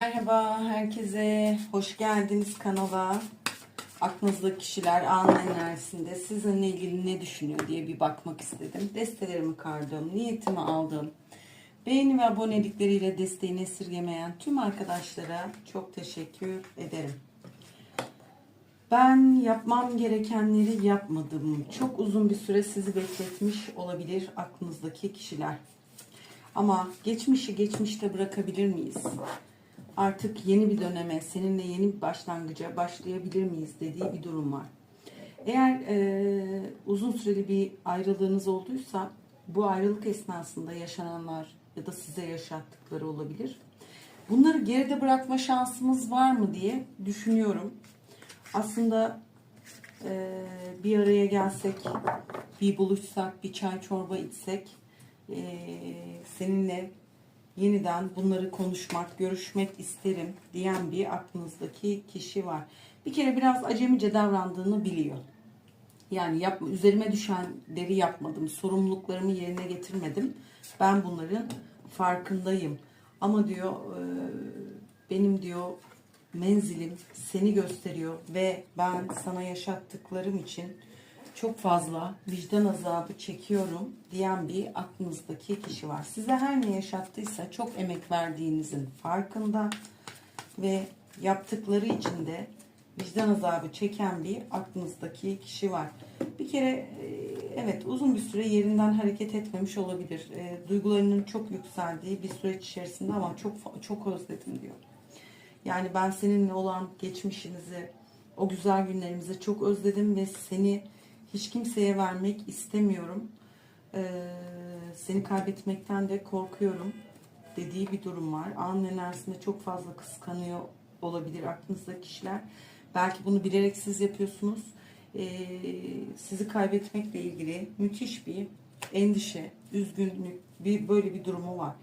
Merhaba herkese, hoş geldiniz kanala. Aklınızdaki kişiler an enerjisinde sizinle ilgili ne düşünüyor diye bir bakmak istedim. Destelerimi kardım, niyetimi aldım. Beğeni ve abonelikleriyle desteğini esirgemeyen tüm arkadaşlara çok teşekkür ederim. Ben yapmam gerekenleri yapmadım. Çok uzun bir süre sizi bekletmiş olabilir aklınızdaki kişiler. Ama geçmişi geçmişte bırakabilir miyiz? Artık yeni bir döneme, seninle yeni bir başlangıca başlayabilir miyiz dediği bir durum var. Eğer e, uzun süreli bir ayrılığınız olduysa bu ayrılık esnasında yaşananlar ya da size yaşattıkları olabilir. Bunları geride bırakma şansımız var mı diye düşünüyorum. Aslında e, bir araya gelsek, bir buluşsak, bir çay çorba içsek, e, seninle yeniden bunları konuşmak, görüşmek isterim diyen bir aklınızdaki kişi var. Bir kere biraz acemice davrandığını biliyor. Yani yap, üzerime düşenleri yapmadım, sorumluluklarımı yerine getirmedim. Ben bunların farkındayım. Ama diyor e, benim diyor menzilim seni gösteriyor ve ben sana yaşattıklarım için çok fazla vicdan azabı çekiyorum diyen bir aklınızdaki kişi var. Size her ne yaşattıysa çok emek verdiğinizin farkında ve yaptıkları için de vicdan azabı çeken bir aklınızdaki kişi var. Bir kere e, evet uzun bir süre yerinden hareket etmemiş olabilir. E, Duygularının çok yükseldiği bir süreç içerisinde ama çok çok özledim diyor. Yani ben seninle olan geçmişinizi, o güzel günlerimizi çok özledim ve seni hiç kimseye vermek istemiyorum. Ee, seni kaybetmekten de korkuyorum dediği bir durum var. Anın enerjisinde çok fazla kıskanıyor olabilir aklınızda kişiler. Belki bunu bilerek siz yapıyorsunuz. Ee, sizi kaybetmekle ilgili müthiş bir endişe, üzgünlük, bir böyle bir durumu var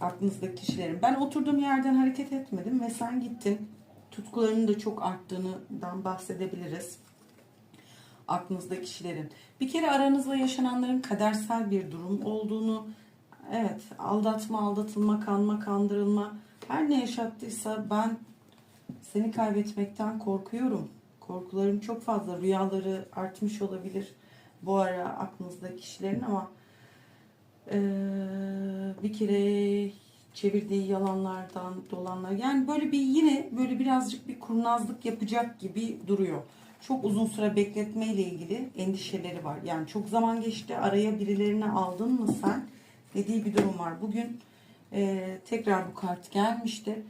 aklınızdaki kişilerin. Ben oturduğum yerden hareket etmedim ve sen gittin. Tutkularının da çok arttığından bahsedebiliriz aklınızda kişilerin. Bir kere aranızda yaşananların kadersel bir durum olduğunu, evet aldatma, aldatılma, kanma, kandırılma her ne yaşattıysa ben seni kaybetmekten korkuyorum. Korkularım çok fazla. Rüyaları artmış olabilir bu ara aklınızda kişilerin ama ee, bir kere çevirdiği yalanlardan dolanlar yani böyle bir yine böyle birazcık bir kurnazlık yapacak gibi duruyor çok uzun süre bekletme ile ilgili endişeleri var. Yani çok zaman geçti araya birilerini aldın mı sen dediği bir durum var. Bugün e, tekrar bu kart gelmişti.